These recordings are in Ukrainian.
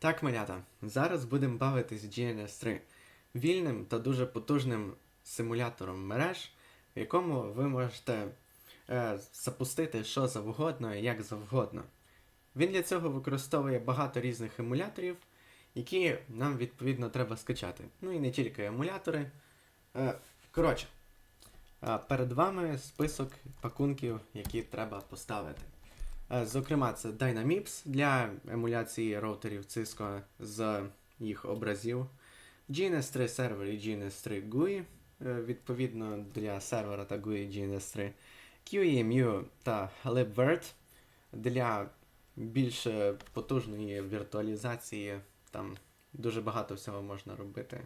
Так, малята, зараз будемо бавитись GNS3 вільним та дуже потужним симулятором мереж, в якому ви можете е, запустити що завгодно і як завгодно. Він для цього використовує багато різних емуляторів, які нам відповідно треба скачати. Ну і не тільки емулятори. Е, коротше, е, перед вами список пакунків, які треба поставити. Е, Зокрема, це Dynamips для емуляції роутерів Cisco з їх образів. GNS3 сервер і GNS3 GUI, е, відповідно для сервера та GUI GNS3. QEMU та LibVirt для більш потужної віртуалізації. Там дуже багато всього можна робити.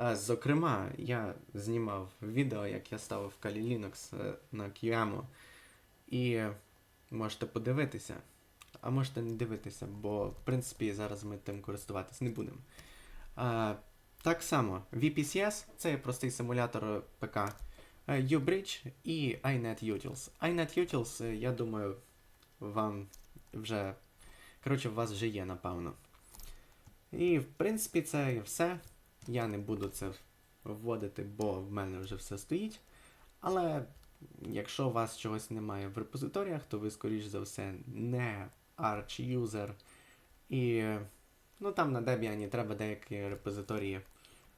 Е, Зокрема, я знімав відео, як я ставив Kali Linux на QEMU. І можете подивитися. А можете не дивитися, бо в принципі зараз ми тим користуватись не будемо. А, так само, VPCS це є простий симулятор ПК. е, Ubridge і iNet Utils. iNet Utils, е, я думаю, вам вже. Коротше, у вас вже є, напевно. І в принципі це все. Я не буду це вводити, бо в мене вже все стоїть. Але якщо у вас чогось немає в репозиторіях, то ви, скоріш за все, не arch-юзер. І ну, там на Debian треба деякі репозиторії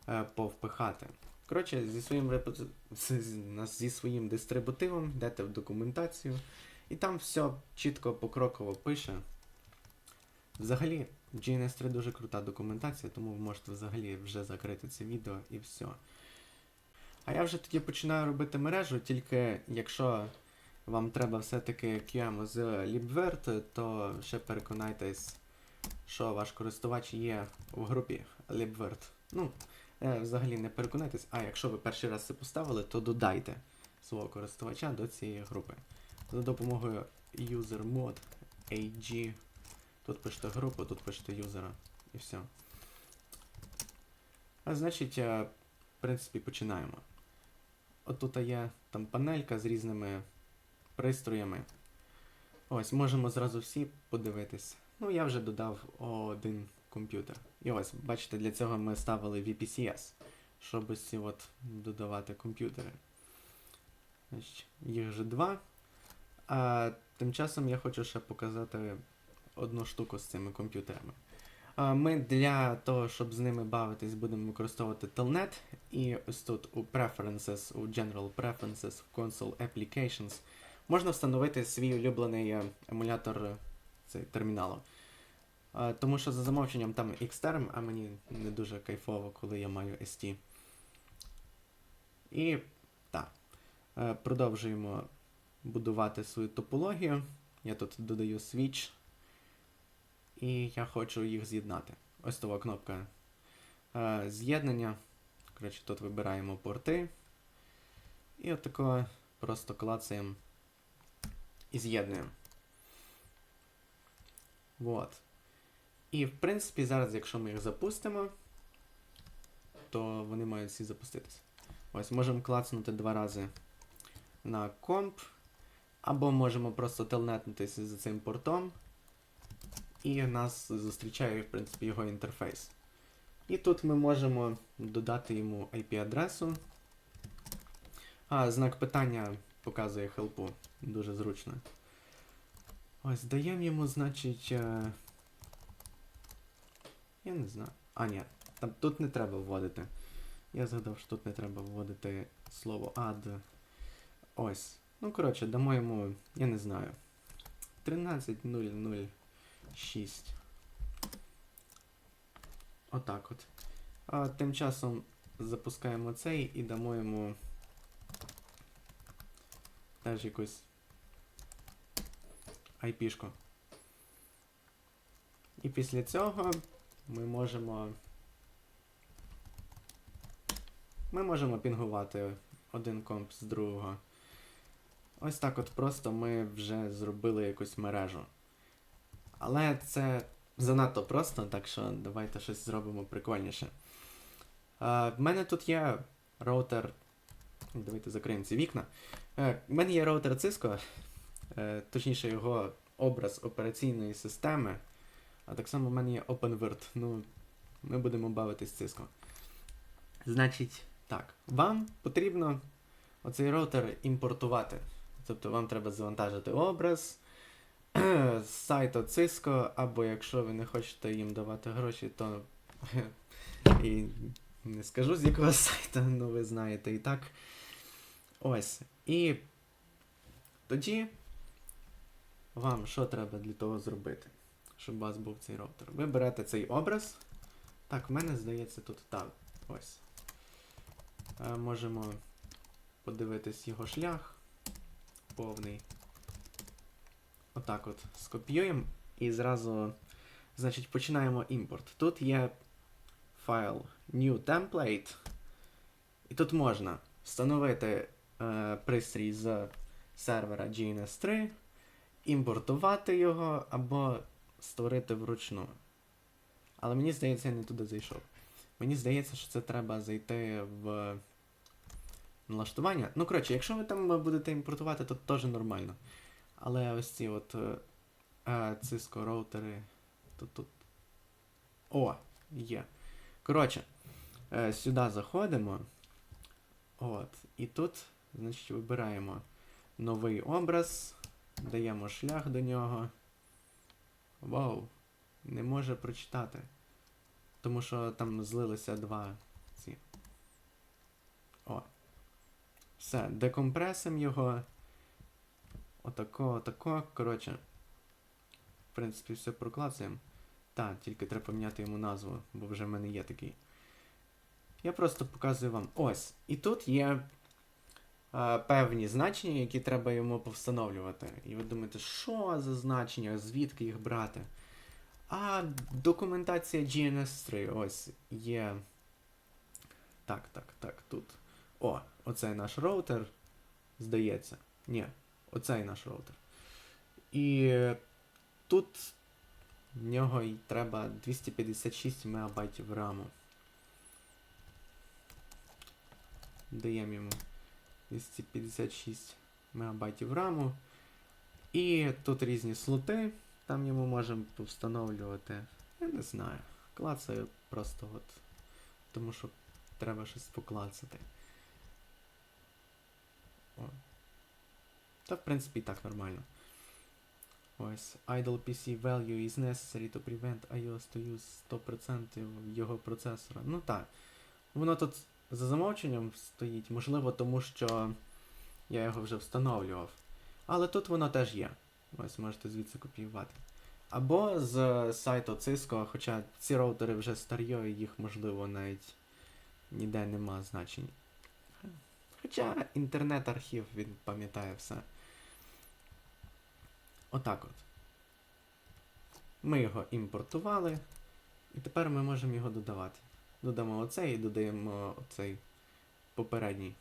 е, повпихати. Коротше, зі своїм, репози... зі своїм дистрибутивом йдете в документацію, і там все чітко покроково пише. Взагалі, GNS3 дуже крута документація, тому ви можете взагалі вже закрити це відео і все. А я вже тоді починаю робити мережу, тільки якщо вам треба все-таки QM з LibVirt, то ще переконайтесь, що ваш користувач є в групі LibVirt. Ну, е, взагалі не переконайтесь, а якщо ви перший раз це поставили, то додайте свого користувача до цієї групи. За допомогою usermod AG. Тут пишете групу, тут пишете юзера і все. А значить, е, в принципі, починаємо. От тут є там панелька з різними пристроями. Ось, можемо зразу всі подивитись. Ну, я вже додав один комп'ютер. І ось, бачите, для цього ми ставили VPCS, щоб ось ці от додавати комп'ютери. Їх вже два. А тим часом я хочу ще показати одну штуку з цими комп'ютерами. А, Ми для того, щоб з ними бавитись, будемо використовувати Telnet. І ось тут у Preferences, у General Preferences, в Console Applications можна встановити свій улюблений е, емулятор е, цей, терміналу. Тому що за замовченням там Xterm, а мені не дуже кайфово, коли я маю ST. І так. е, Продовжуємо будувати свою топологію. Я тут додаю switch. І я хочу їх з'єднати. Ось того кнопка е, з'єднання. Коротше, тут вибираємо порти. І отако просто клацаємо і з'єднуємо. Вот. І в принципі, зараз, якщо ми їх запустимо, то вони мають всі запуститися. Ось, можемо клацнути два рази на комп, або можемо просто телнетнутися за цим портом. І нас зустрічає, в принципі, його інтерфейс. І тут ми можемо додати йому IP-адресу. А, знак питання показує хелпу. Дуже зручно. Ось, даємо йому, значить. е, Я не знаю. А, ні. Там, тут не треба вводити. Я згадав, що тут не треба вводити слово add. Ось. Ну, коротше, дамо йому, я не знаю. 13.00. 6. Отак от. А тим часом запускаємо цей і дамо йому теж якусь IP-шку. І після цього ми можемо. Ми можемо пінгувати один комп з другого. Ось так от просто ми вже зробили якусь мережу. Але це занадто просто, так що давайте щось зробимо прикольніше. А, в мене тут є роутер. Давайте закриємо ці вікна. Е, в мене є роутер Cisco, е, точніше його образ операційної системи. А так само в мене є OpenWord. Ну, ми будемо бавитись Cisco. Значить, так, вам потрібно оцей роутер імпортувати. Тобто вам треба завантажити образ з сайту Cisco, або якщо ви не хочете їм давати гроші, то і не скажу з якого сайту, ну ви знаєте і так. Ось. І тоді вам що треба для того зробити, щоб у вас був цей роутер? Ви берете цей образ. Так, в мене здається тут так. Ось. Е, можемо подивитись його шлях повний. Отак от скопіюємо і зразу, значить, починаємо імпорт. Тут є файл New Template. І тут можна встановити е, пристрій з сервера GNS3, імпортувати його або створити вручну. Але мені здається, я не туди зайшов. Мені здається, що це треба зайти в налаштування. Ну, коротше, якщо ви там будете імпортувати, то теж нормально. Але ось ці от е, Cisco роутери. Тут тут. О, є. Коротше, е, сюди заходимо. От. І тут, значить, вибираємо новий образ, даємо шлях до нього. Вау, не може прочитати. Тому що там злилися два ці. О. Все, декомпресимо його. Отако, отако. Коротше. В принципі, все проклацаємо. Так, тільки треба поміняти йому назву, бо вже в мене є такий. Я просто показую вам. Ось. І тут є е, певні значення, які треба йому повстановлювати. І ви думаєте, що за значення, звідки їх брати? А документація GNS3 ось є. Так, так, так, тут. О, оцей наш роутер. Здається. Ні, оцей наш роутер. І тут в нього й треба 256 МБ раму. Даємо йому 256 МБ раму. І тут різні слоти. Там йому можемо встановлювати. Я не знаю. Клацаю просто от. Тому що треба щось поклацати. О. Та в принципі так нормально. Ось. Idle PC value is necessary to prevent iOS to use 100% його процесора. Ну так. Воно тут за замовченням стоїть, можливо, тому що я його вже встановлював. Але тут воно теж є. Ось можете звідси копіювати. Або з сайту Cisco, хоча ці роутери вже старі, їх, можливо, навіть ніде нема значень. Хоча інтернет-архів він пам'ятає все. Отак от. Ми його імпортували, і тепер ми можемо його додавати. Додамо оцей і додаємо оцей попередній.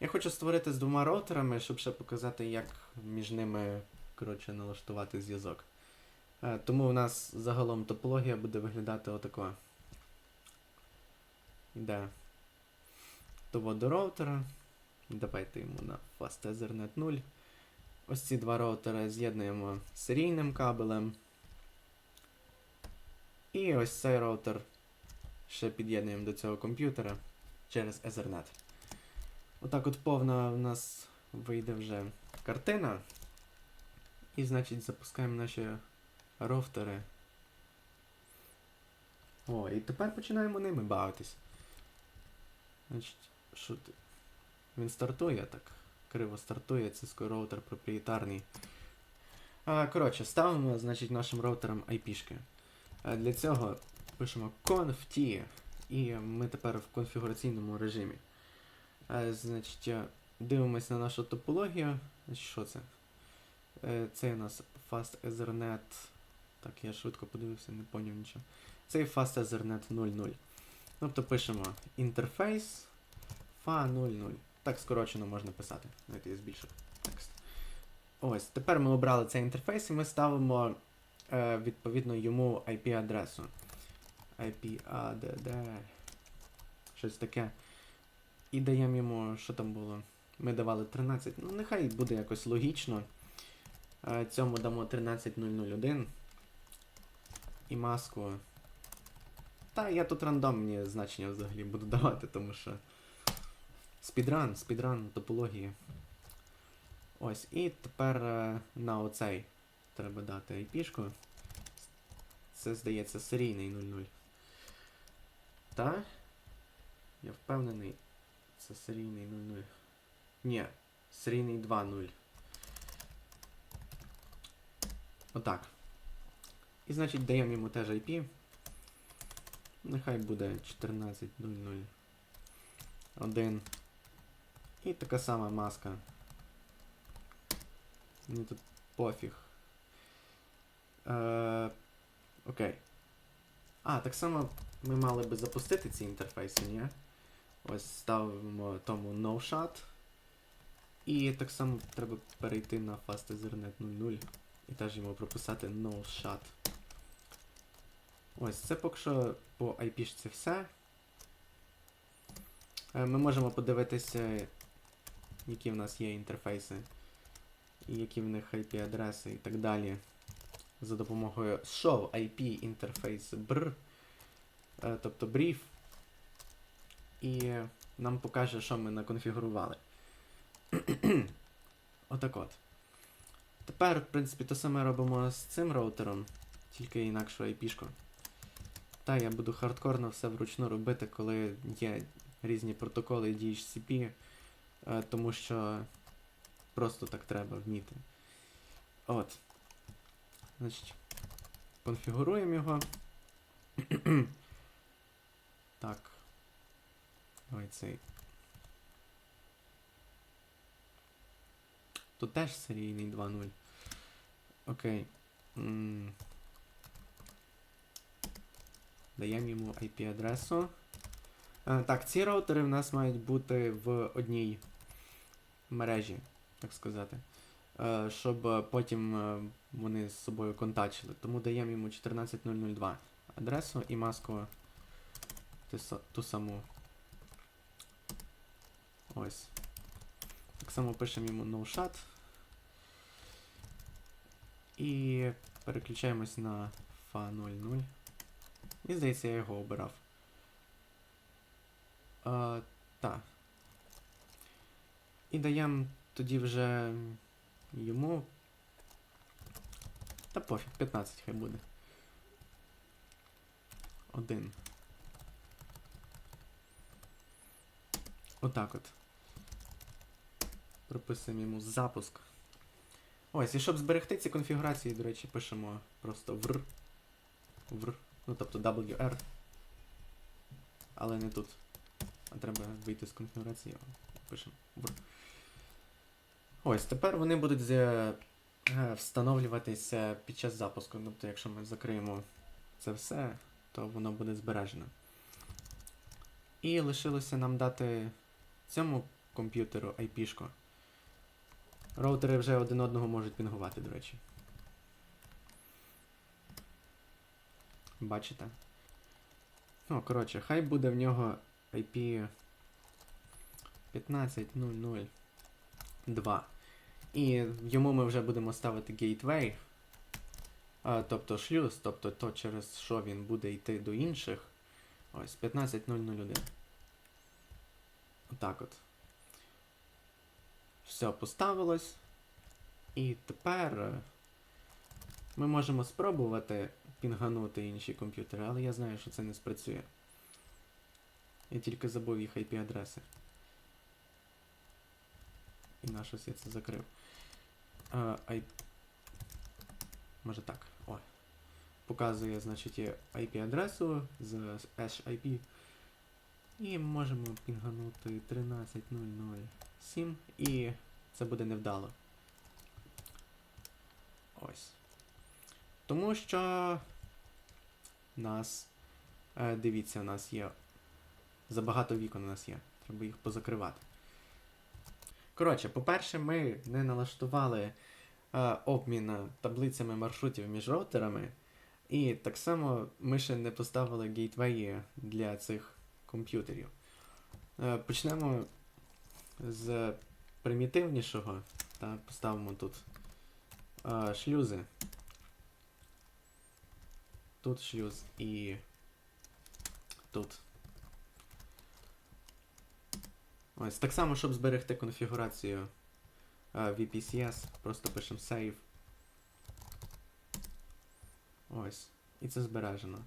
Я хочу створити з двома роутерами, щоб ще показати, як між ними коротше, налаштувати зв'язок. Е, Тому у нас загалом топологія буде виглядати отако. Йде того до роутера. Давайте йому на Fast Ethernet 0. Ось ці два роутери з'єднуємо серійним кабелем. І ось цей роутер ще під'єднуємо до цього комп'ютера через Ethernet. Отак от повна в нас вийде вже картина. І, значить, запускаємо наші роутери. О, і тепер починаємо ними бавитись. Значить, що ти? Він стартує так. Криво стартує, Cisco роутер проприєтарний. А, коротше, ставимо, значить, нашим роутерам IP-шки. Для цього пишемо conft, і ми тепер в конфігураційному режимі. А, значить, дивимось на нашу топологію. Що це? Е, Це у нас Fast Ethernet. Так, я швидко подивився, не поняв нічого. Це Fast Ethernet 00. Тобто пишемо інтерфейс FA00. Так скорочено можна писати. Давайте я збільшу текст. Ось, тепер ми обрали цей інтерфейс і ми ставимо е, відповідно йому IP-адресу. IP-ADD. Щось таке. І даємо йому, що там було? Ми давали 13. Ну, нехай буде якось логічно. Е, цьому дамо 13001. і маску. Та я тут рандомні значення взагалі буду давати, тому що. Спідран, спідран топології. Ось, і тепер е, на оцей треба дати IP-шку. Це, здається, серійний 00. Та? Я впевнений. Це серійний 00. Ні, серійний 2.0. Отак. І значить даємо йому теж IP. Нехай буде 14.00. 1. І така сама маска. Мені тут пофіг. Е, окей. А, так само ми мали би запустити ці інтерфейси, ні? Ось ставимо тому no shot. І так само треба перейти на Fast Ethernet 00 і теж йому прописати no shot. Ось, це поки що по IP-шці все. Е, Ми можемо подивитися, які в нас є інтерфейси, і які в них IP-адреси і так далі. За допомогою show IP інтерфейс BR, е, тобто brief, і нам покаже, що ми наконфігурували. Отак от. Тепер, в принципі, те саме робимо з цим роутером, тільки інакшу IP-шку. Та я буду хардкорно все вручну робити, коли є різні протоколи DHCP, тому що просто так треба вміти. От. Значить, конфігуруємо його. так. Давай цей. Тут теж серійний 2.0. Окей. Даємо йому IP-адресу. Е, Так, ці роутери в нас мають бути в одній мережі, так сказати. Е, Щоб е, потім вони з собою контачили. Тому даємо йому 14002 адресу і маску ту саму. Ось. Так само пишемо йому no-shot. І переключаємось на fa00. І здається, я його обирав. А, так. І даємо тоді вже йому. Та пофіг, 15 хай буде. Один. Отак от. Прописуємо йому запуск. Ось, і щоб зберегти ці конфігурації, до речі, пишемо просто вр. Вр. Ну, тобто WR. Але не тут. Треба вийти з конфігурації. Пишемо. Ось, тепер вони будуть е, встановлюватися під час запуску. Тобто, якщо ми закриємо це все, то воно буде збережено. І лишилося нам дати цьому комп'ютеру IP-шку. Роутери вже один одного можуть пінгувати, до речі. Бачите? Ну, коротше, хай буде в нього IP 15002. І йому ми вже будемо ставити gateway, тобто шлюз, тобто то, через що він буде йти до інших. Ось 15001. Отак от. Все поставилось. І тепер е, ми можемо спробувати пінганути інші комп'ютери, але я знаю, що це не спрацює. Я тільки забув їх IP-адреси. І на щось я це закрив. А, I... Може так. О. Показує, значить, IP-адресу з hash IP. І можемо пінганути 13007 і це буде невдало. Ось. Тому що нас. Е, дивіться, у нас є. Забагато вікон у нас є. Треба їх позакривати. Коротше, по-перше, ми не налаштували е, обмін таблицями маршрутів між роутерами. І так само ми ще не поставили гейтвеї для цих комп'ютерів. Е, почнемо з примітивнішого. Та поставимо тут е, шлюзи. тут шлюз і тут. Ось, так само, щоб зберегти конфігурацію е, VPCS, просто пишемо save. Ось. І це збережено.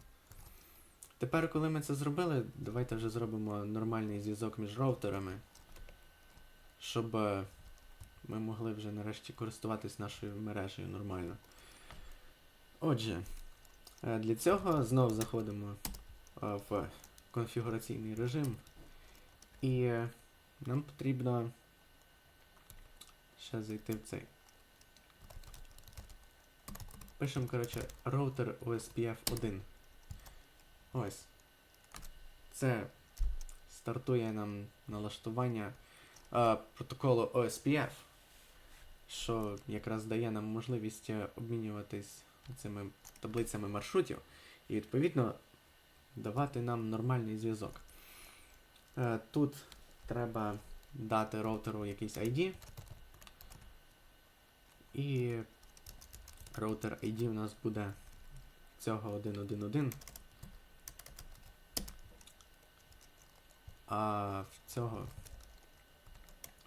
Тепер, коли ми це зробили, давайте вже зробимо нормальний зв'язок між роутерами, щоб е, ми могли вже нарешті користуватись нашою мережею нормально. Отже, е, для цього знов заходимо в конфігураційний режим. І нам потрібно ще зайти в цей. Пишемо, коротше, роутер OSPF 1. Ось. Це стартує нам налаштування е, протоколу OSPF, що якраз дає нам можливість е, обмінюватись цими таблицями маршрутів і відповідно давати нам нормальний зв'язок. Е, тут треба дати роутеру якийсь ID. І роутер ID у нас буде цього 1.1.1. А в цього.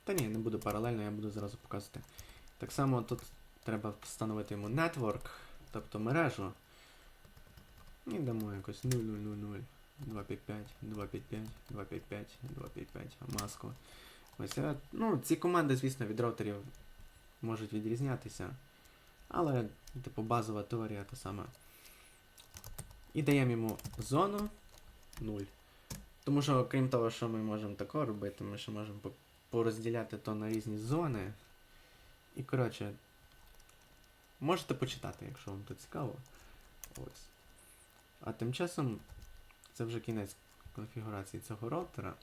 Та ні, не буду паралельно, я буду зразу показувати. Так само тут треба встановити йому network, тобто мережу. І дамо якось 0000, 255, 255, 255, 255, маску. Ось, ну, ці команди, звісно, від роутерів можуть відрізнятися. Але, типу, базова теорія та сама. І даємо йому зону 0. Тому що, крім того, що ми можемо тако робити, ми ще можемо порозділяти то на різні зони. І, коротше, можете почитати, якщо вам то цікаво. Ось. А тим часом це вже кінець конфігурації цього роутера.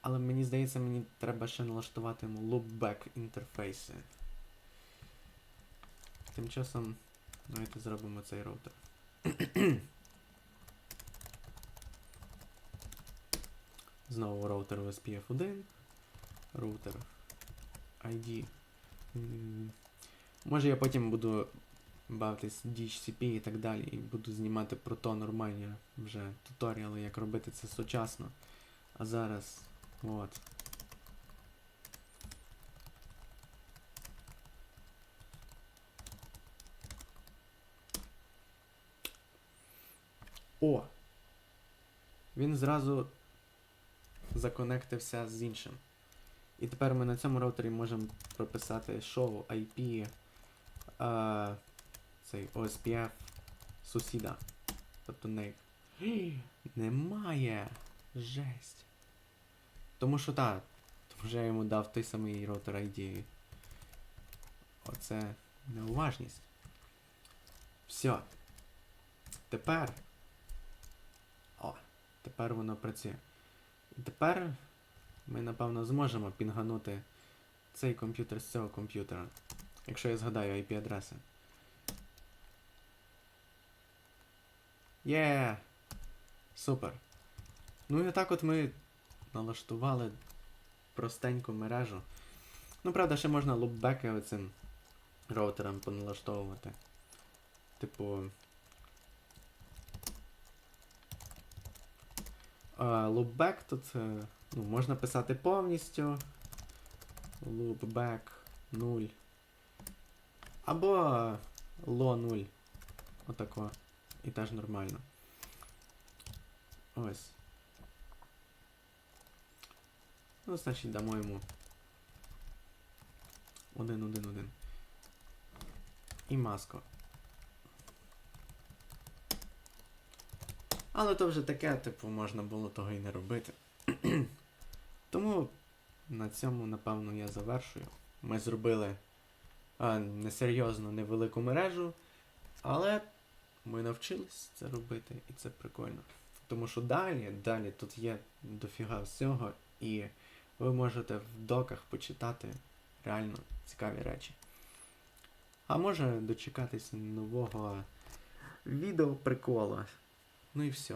Але мені здається, мені треба ще налаштувати йому loopback інтерфейси. Тим часом давайте зробимо цей роутер. Знову роутер OSPF 1. Роутер ID. Може я потім буду бавитись DHCP і так далі, і буду знімати про то нормальні вже туторіали, як робити це сучасно. А зараз от. О! Він зразу законектився з іншим. І тепер ми на цьому роутері можемо прописати show IP а, цей OSPF сусіда. Тобто не. Немає. Жесть. Тому що так, тому що я йому дав той самий роутер ID. Оце неуважність. Все. Тепер. О, тепер воно працює. І тепер ми, напевно, зможемо пінганути цей комп'ютер з цього комп'ютера. Якщо я згадаю IP-адреси. Є! Супер! Ну і отак от ми налаштували простеньку мережу. Ну, правда, ще можна лупбеки оцим роутером поналаштовувати. Типу. Loopback тут ну, можна писати повністю. Loopback 0. Або lo 0. Отако. І теж нормально. Ось. Ну, значить, дамо йому 1, 1, 1. І маску. Але то вже таке, типу, можна було того і не робити. Тому на цьому, напевно, я завершую. Ми зробили а, несерйозну невелику мережу, але ми навчились це робити, і це прикольно. Тому що далі, далі тут є дофіга всього, і ви можете в доках почитати реально цікаві речі. А може дочекатись нового відео прикола. Ну і все.